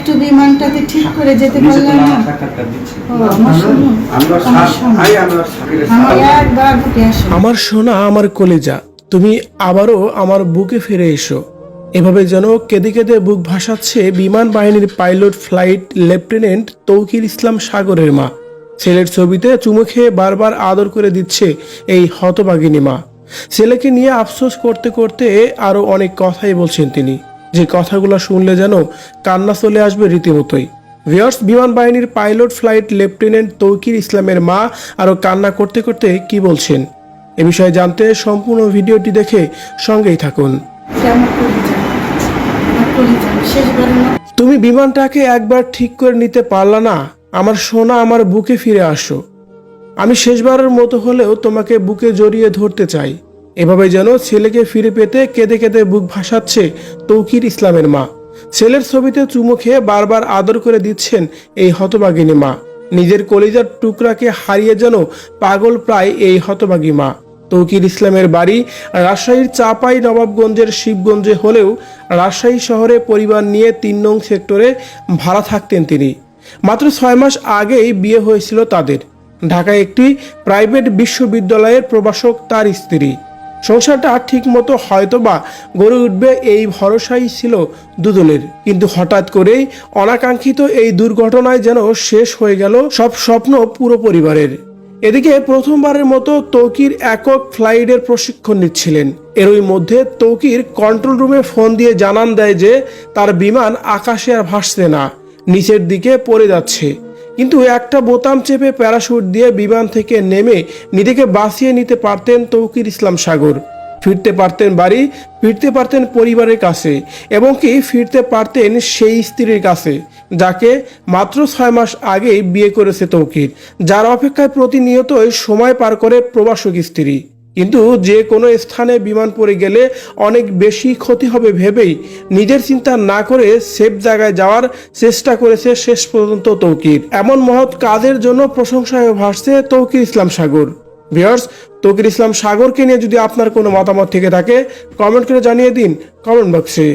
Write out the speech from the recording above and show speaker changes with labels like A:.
A: একটু বিমানটাতে ঠিক করে যেতে পারলাম না।
B: আমার
C: সোনা। আমার কলেজা। তুমি আবারও আমার বুকে ফিরে এসো। এভাবে যেন কেঁদে কেঁদে বুক ভাসাচ্ছে বিমান বাহিনীর pilot flight lieutenant Tauqir Islam সাগরের মা। ছেলের ছবিতে চুমু খেয়ে বারবার আদর করে দিচ্ছে এই হতবাগিনী মা। ছেলেকে নিয়ে আফসোস করতে করতে আরও অনেক কথাই বলছেন তিনি। যে কথাগুলো শুনলে যেন কান্না চলে আসবে রীতিমতোই। ভিয়ার্স বিমান বাহিনীর পাইলট ফ্লাইট লেফটেন্যান্ট তৌকির ইসলামের মা আরও কান্না করতে করতে কি বলছেন? এ বিষয়ে জানতে সম্পূর্ণ ভিডিওটি দেখে সঙ্গেই থাকুন। তুমি বিমানটাকে একবার ঠিক করে নিতে পারলা না? আমার সোনা আমার বুকে ফিরে আসো। আমি শেষবারের মতো হলেও তোমাকে বুকে জড়িয়ে ধরতে চাই। এভাবে যেন ছেলেকে ফিরে পেতে কেঁদে কেঁদে বুক ভাসাচ্ছে তৌকির ইসলামের মা। ছেলের ছবিতে চুমু খেয়ে বারবার আদর করে দিচ্ছেন এই হতবাগিনী মা। নিজের কলিজার টুকরাকে হারিয়ে যেন পাগল প্রায় এই হতবাগী মা। তৌকির ইসলামের বাড়ি রাজশাহীর চাপাই নবাবগঞ্জের শিবগঞ্জে হলেও রাজশাহী শহরে পরিবার নিয়ে তিন নং সেক্টরে ভাড়া থাকতেন তিনি। মাত্র ছয় মাস আগেই বিয়ে হয়েছিল তাদের। ঢাকায় একটি প্রাইভেট বিশ্ববিদ্যালয়ের প্রবাসক তার স্ত্রী। সংসারটা ঠিক মতো হয়তোবা গড়ে উঠবে এই ভরসাই ছিল দুজনের। কিন্তু হঠাৎ করেই অনাকাঙ্ক্ষিত এই দুর্ঘটনায় যেন শেষ হয়ে গেল সব স্বপ্ন পুরো পরিবারের। এদিকে প্রথমবারের মতো তৌকির একক ফ্লাইটের প্রশিক্ষণ নিচ্ছিলেন। এরই মধ্যে তৌকির কন্ট্রোল রুমে ফোন দিয়ে জানান দেয় যে তার বিমান আকাশে আর ভাসছে না, নিচের দিকে পড়ে যাচ্ছে। কিন্তু একটা বোতাম চেপে প্যারাশুট দিয়ে বিমান থেকে নেমে নিজেকে বাঁচিয়ে নিতে পারতেন তৌকির ইসলাম সাগর। ফিরতে পারতেন বাড়ি, ফিরতে পারতেন পরিবারের কাছে এবং কি ফিরতে পারতেন সেই স্ত্রীর কাছে, যাকে মাত্র ছয় মাস আগেই বিয়ে করেছে তৌকির, যার অপেক্ষায় প্রতিনিয়তই সময় পার করে প্রবাসক স্ত্রী। কিন্তু যে কোনো স্থানে বিমান পড়ে গেলে অনেক বেশি ক্ষতি হবে ভেবেই নিজের চিন্তা না করে সেফ জায়গায় যাওয়ার চেষ্টা করেছে শেষ পর্যন্ত তৌকির। এমন মহৎ কাজের জন্য প্রশংসায় ভাসছে তৌকির ইসলাম সাগর। ভিওর্স তৌকির ইসলাম সাগরকে নিয়ে যদি আপনার কোনো মতামত থেকে থাকে কমেন্ট করে জানিয়ে দিন কমেন্ট বক্সে